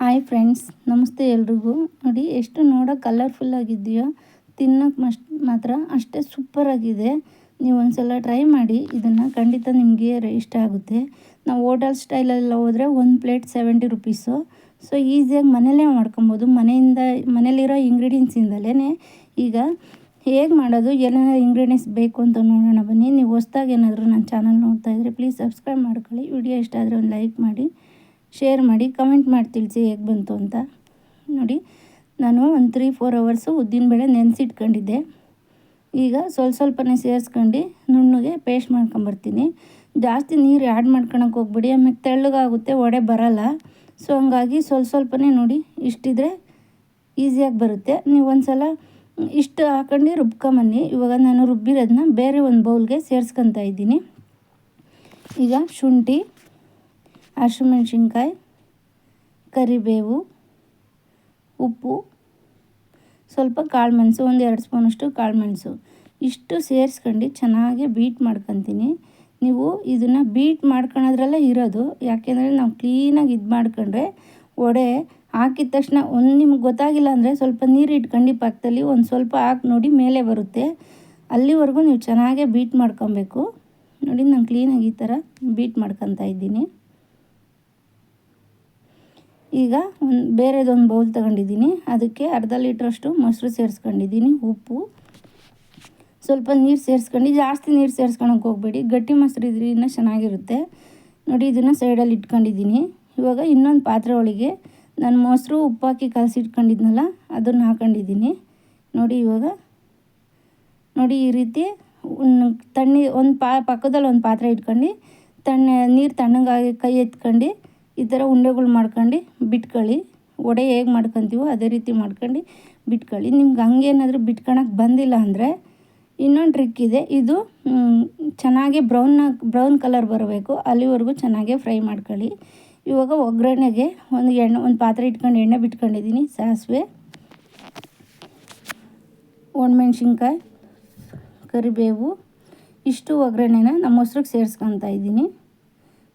Hi friends, ನಮಸ್ತೆ ಎಲ್ರಿಗೂ. ನೋಡಿ, ಎಷ್ಟು ನೋಡೋಕೆ ಕಲರ್ಫುಲ್ ಆಗಿದೆಯೋ ತಿನ್ನೋಕೆ ಮಸ್ಟ್ ಮಾತ್ರ ಅಷ್ಟೇ ಸೂಪರಾಗಿದೆ ನೀವು ಒಂದ್ಸಲ ಟ್ರೈ ಮಾಡಿ, ಇದನ್ನು ಖಂಡಿತ ನಿಮಗೆ ಇಷ್ಟ ಆಗುತ್ತೆ. ನಾವು ಹೋಟೆಲ್ ಸ್ಟೈಲೆಲ್ಲ ಹೋದರೆ ಒಂದು ಪ್ಲೇಟ್ ಸೆವೆಂಟಿ ರುಪೀಸು ಸೊ ಈಸಿಯಾಗಿ ಮನೇಲೇ ಮಾಡ್ಕೊಬೋದು. ಮನೆಯಿಂದ, ಮನೇಲಿರೋ ಇಂಗ್ರೀಡಿಯೆಂಟ್ಸಿಂದಲೇ ಈಗ ಹೇಗೆ ಮಾಡೋದು ಏನೆಲ್ಲ ಇಂಗ್ರೀಡಿಯೆಂಟ್ಸ್ ಬೇಕು ಅಂತ ನೋಡೋಣ ಬನ್ನಿ. ನೀವು ಹೊಸ್ದಾಗಿ ಏನಾದರೂ ನನ್ನ ಚಾನಲ್ ನೋಡ್ತಾ ಇದ್ದರೆ ಪ್ಲೀಸ್ ಸಬ್ಸ್ಕ್ರೈಬ್ ಮಾಡ್ಕೊಳ್ಳಿ. ವಿಡಿಯೋ ಇಷ್ಟ ಆದರೆ ಒಂದು ಲೈಕ್ ಮಾಡಿ. ಶೇರ್ ಮಾಡಿ ಕಮೆಂಟ್ ಮಾಡಿ ತಿಳಿಸಿ ಹೇಗೆ ಬಂತು ಅಂತ. ನೋಡಿ, ನಾನು ಒಂದು ತ್ರೀ ಫೋರ್ ಅವರ್ಸು ಉದ್ದಿನಬೇಳೆ ನೆನೆಸಿಟ್ಕೊಂಡಿದ್ದೆ. ಈಗ ಸ್ವಲ್ಪ ಸ್ವಲ್ಪನೇ ಸೇರಿಸ್ಕೊಂಡು ನುಣ್ಣಗೆ ಪೇಸ್ಟ್ ಮಾಡ್ಕೊಂಬರ್ತೀನಿ. ಜಾಸ್ತಿ ನೀರು ಆ್ಯಡ್ ಮಾಡ್ಕೊಳಕ್ಕೆ ಹೋಗ್ಬಿಡಿ ಆಮೇಲೆ ತೆಳ್ಳಗಾಗುತ್ತೆ, ಒಡೆ ಬರಲ್ಲ. ಸೊ ಹಂಗಾಗಿ ಸ್ವಲ್ಪ ಸ್ವಲ್ಪನೇ ನೋಡಿ, ಇಷ್ಟಿದ್ರೆ ಈಸಿಯಾಗಿ ಬರುತ್ತೆ. ನೀವು ಒಂದು ಸಲ ಇಷ್ಟು ಹಾಕೊಂಡು ರುಬ್ಕೊಂಬನ್ನಿ. ಇವಾಗ ನಾನು ರುಬ್ಬಿರೋದನ್ನ ಬೇರೆ ಒಂದು ಬೌಲ್ಗೆ ಸೇರಿಸ್ಕೊತಾ ಇದ್ದೀನಿ. ಈಗ ಶುಂಠಿ ಹಸಿಮೆಣ್ಸಿನ್ಕಾಯಿ, ಕರಿಬೇವು, ಉಪ್ಪು, ಸ್ವಲ್ಪ ಕಾಳುಮೆಣಸು, ಒಂದು ಎರಡು ಸ್ಪೂನಷ್ಟು ಕಾಳುಮೆಣಸು. ಇಷ್ಟು ಸೇರಿಸ್ಕೊಂಡು ಚೆನ್ನಾಗಿ ಬೀಟ್ ಮಾಡ್ಕೊತೀನಿ. ನೀವು ಇದನ್ನು ಬೀಟ್ ಮಾಡ್ಕೊಳೋದ್ರಲ್ಲೇ ಇರೋದು. ಯಾಕೆಂದರೆ ನಾವು ಕ್ಲೀನಾಗಿ ಇದು ಮಾಡ್ಕೊಂಡ್ರೆ ವಡೆ ಹಾಕಿದ ತಕ್ಷಣ ಒಂದು ನಿಮ್ಗೆ ಗೊತ್ತಾಗಿಲ್ಲ ಅಂದರೆ ಸ್ವಲ್ಪ ನೀರು ಇಟ್ಕೊಂಡು ಪಕ್ಕದಲ್ಲಿ ಒಂದು ಸ್ವಲ್ಪ ಹಾಕಿ ನೋಡಿ ಮೇಲೆ ಬರುತ್ತೆ. ಅಲ್ಲಿವರೆಗೂ ನೀವು ಚೆನ್ನಾಗೇ ಬೀಟ್ ಮಾಡ್ಕೊಬೇಕು. ನೋಡಿ ನಾನು ಕ್ಲೀನಾಗಿ ಈ ಥರ ಬೀಟ್ ಮಾಡ್ಕೊತಾ ಇದ್ದೀನಿ. ಈಗ ಒಂದು ಬೇರೆದೊಂದು ಬೌಲ್ ತಗೊಂಡಿದ್ದೀನಿ. ಅದಕ್ಕೆ ಅರ್ಧ ಲೀಟ್ರಷ್ಟು ಮೊಸರು ಸೇರಿಸ್ಕೊಂಡಿದ್ದೀನಿ, ಉಪ್ಪು. ಸ್ವಲ್ಪ ನೀರು ಸೇರಿಸ್ಕೊಂಡು, ಜಾಸ್ತಿ ನೀರು ಸೇರಿಸ್ಕೊಳಕ್ಕೆ ಹೋಗ್ಬೇಡಿ. ಗಟ್ಟಿ ಮೊಸರು ಇದ್ರೆ ಇನ್ನೂ ಚೆನ್ನಾಗಿರುತ್ತೆ. ನೋಡಿ, ಇದನ್ನು ಸೈಡಲ್ಲಿ ಇಟ್ಕೊಂಡಿದ್ದೀನಿ. ಇವಾಗ ಇನ್ನೊಂದು ಪಾತ್ರೆ ಒಳಗೆ ನಾನು ಮೊಸರು ಉಪ್ಪಾಕಿ ಹಾಕಿ ಇಟ್ಕೊಂಡಿದ್ನಲ್ಲ ಅದನ್ನು ಹಾಕೊಂಡಿದ್ದೀನಿ. ನೋಡಿ, ಇವಾಗ ನೋಡಿ, ಈ ರೀತಿ ತಣ್ಣಿ ಒಂದು ಪಾ ಪಕ್ಕದಲ್ಲಿ ಒಂದು ಪಾತ್ರೆ ಇಟ್ಕೊಂಡು ತಣ್ಣ ನೀರು ತಣ್ಣಗಾಗಿ ಕೈ ಎತ್ಕೊಂಡು ಈ ಥರ ಉಂಡೆಗಳು ಮಾಡ್ಕೊಂಡು ಬಿಟ್ಕೊಳ್ಳಿ ವಡೆ ಹೇಗೆ ಮಾಡ್ಕೊತೀವೋ ಅದೇ ರೀತಿ ಮಾಡ್ಕೊಂಡು ಬಿಟ್ಕೊಳ್ಳಿ ನಿಮ್ಗೆ ಹಂಗೇನಾದರೂ ಬಿಟ್ಕೊಳಕ್ಕೆ ಬಂದಿಲ್ಲ ಅಂದರೆ ಇನ್ನೊಂದು ಟ್ರಿಕ್ ಇದೆ. ಇದು ಚೆನ್ನಾಗಿ ಬ್ರೌನ್ ಬ್ರೌನ್ ಕಲರ್ ಬರಬೇಕು. ಅಲ್ಲಿವರೆಗೂ ಚೆನ್ನಾಗೆ ಫ್ರೈ ಮಾಡ್ಕೊಳ್ಳಿ ಇವಾಗ ಒಗ್ಗರಣೆಗೆ ಒಂದು ಎಣ್ಣೆ, ಒಂದು ಪಾತ್ರೆ ಇಟ್ಕೊಂಡು ಎಣ್ಣೆ ಬಿಟ್ಕೊಂಡಿದ್ದೀನಿ. ಸಾಸಿವೆ, ಒಣಮೆಣ್ಸಿನ್ಕಾಯಿ, ಕರಿಬೇವು, ಇಷ್ಟು ಒಗ್ಗರಣೆನ ನಮ್ಮ ಮೊಸ್ರಿಗೆ ಸೇರಿಸ್ಕೊತಾ ಇದ್ದೀನಿ.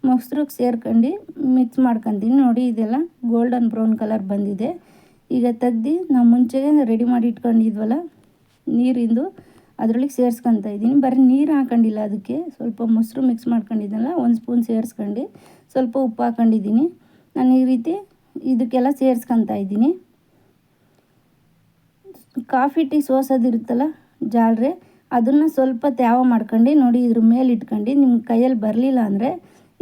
ಮೊಸರಿಗೆ ಸೇರ್ಕೊಂಡು ಮಿಕ್ಸ್ ಮಾಡ್ಕೊತೀನಿ. ನೋಡಿ ಇದೆಲ್ಲ ಗೋಲ್ಡನ್ ಬ್ರೌನ್ ಕಲರ್ ಬಂದಿದೆ. ಈಗ ತೆಗ್ದು ನಾವು ಮುಂಚೆಗೆ ರೆಡಿ ಮಾಡಿ ಇಟ್ಕೊಂಡಿದ್ವಲ್ಲ, ನೀರಿಂದು ಅದರೊಳಗೆ ಸೇರಿಸ್ಕೊತಾ ಇದ್ದೀನಿ. ಬರೀ ನೀರು ಹಾಕೊಂಡಿಲ್ಲ ಅದಕ್ಕೆ, ಸ್ವಲ್ಪ ಮೊಸರು ಮಿಕ್ಸ್ ಮಾಡ್ಕೊಂಡಿದ್ದಲ್ಲ ಒಂದು ಸ್ಪೂನ್ ಸೇರಿಸ್ಕೊಂಡು ಸ್ವಲ್ಪ ಉಪ್ಪು ಹಾಕೊಂಡಿದ್ದೀನಿ. ನಾನು ಈ ರೀತಿ ಇದಕ್ಕೆಲ್ಲ ಸೇರಿಸ್ಕೊತಾ ಇದ್ದೀನಿ. ಕಾಫಿ, ಟೀ ಸೋಸೋದಿರುತ್ತಲ್ಲ ಜಾಲ್ರೆ, ಅದನ್ನು ಸ್ವಲ್ಪ ತ್ಯಾವ ಮಾಡ್ಕೊಂಡು ನೋಡಿ ಇದ್ರ ಮೇಲೆ ಇಟ್ಕೊಂಡು ನಿಮ್ಮ ಕೈಯಲ್ಲಿ ಬರಲಿಲ್ಲ ಅಂದರೆ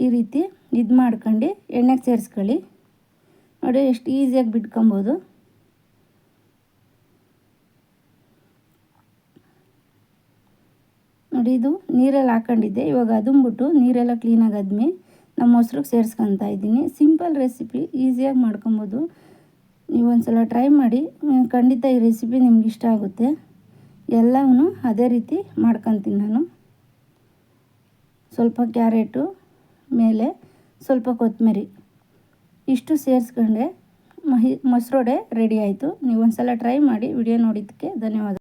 ಈ ರೀತಿ ಇದು ಮಾಡ್ಕೊಂಡು ಎಣ್ಣೆಗೆ ಸೇರಿಸ್ಕೊಳ್ಳಿ. ನೋಡಿ ಎಷ್ಟು ಈಸಿಯಾಗಿ ಬಿಟ್ಕೊಬೋದು. ನೋಡಿ ಇದು ನೀರಲ್ಲಿ ಹಾಕೊಂಡಿದ್ದೆ. ಇವಾಗ ಅದನ್ಬಿಟ್ಟು ನೀರೆಲ್ಲ ಕ್ಲೀನಾಗಿ ಆದ್ಮೆ ನಮ್ಮ ಮೊಸ್ರಿಗೆ ಸೇರಿಸ್ಕೊತಾ ಇದ್ದೀನಿ. ಸಿಂಪಲ್ ರೆಸಿಪಿ ಈಸಿಯಾಗಿ ಮಾಡ್ಕೊಬೋದು. ನೀವು ಒಂದು ಸಲ ಟ್ರೈ ಮಾಡಿ, ಖಂಡಿತ ಈ ರೆಸಿಪಿ ನಿಮ್ಗೆ ಇಷ್ಟ ಆಗುತ್ತೆ. ಎಲ್ಲವೂ ಅದೇ ರೀತಿ ಮಾಡ್ಕೊತೀನಿ ನಾನು. ಸ್ವಲ್ಪ ಕ್ಯಾರೆಟು ಮೇಲೆ ಸ್ವಲ್ಪ ಕೊತ್ತಂಬರಿ ಇಷ್ಟು ಸೇರಿಸ್ಕೊಂಡೆ, ಮಹಿ ಮೊಸರೊಡೆ ರೆಡಿ ಆಯಿತು. ನೀವು ಒಂದು ಸಲ ಟ್ರೈ ಮಾಡಿ ವಿಡಿಯೋ ನೋಡಿದ್ದಕ್ಕೆ ಧನ್ಯವಾದ.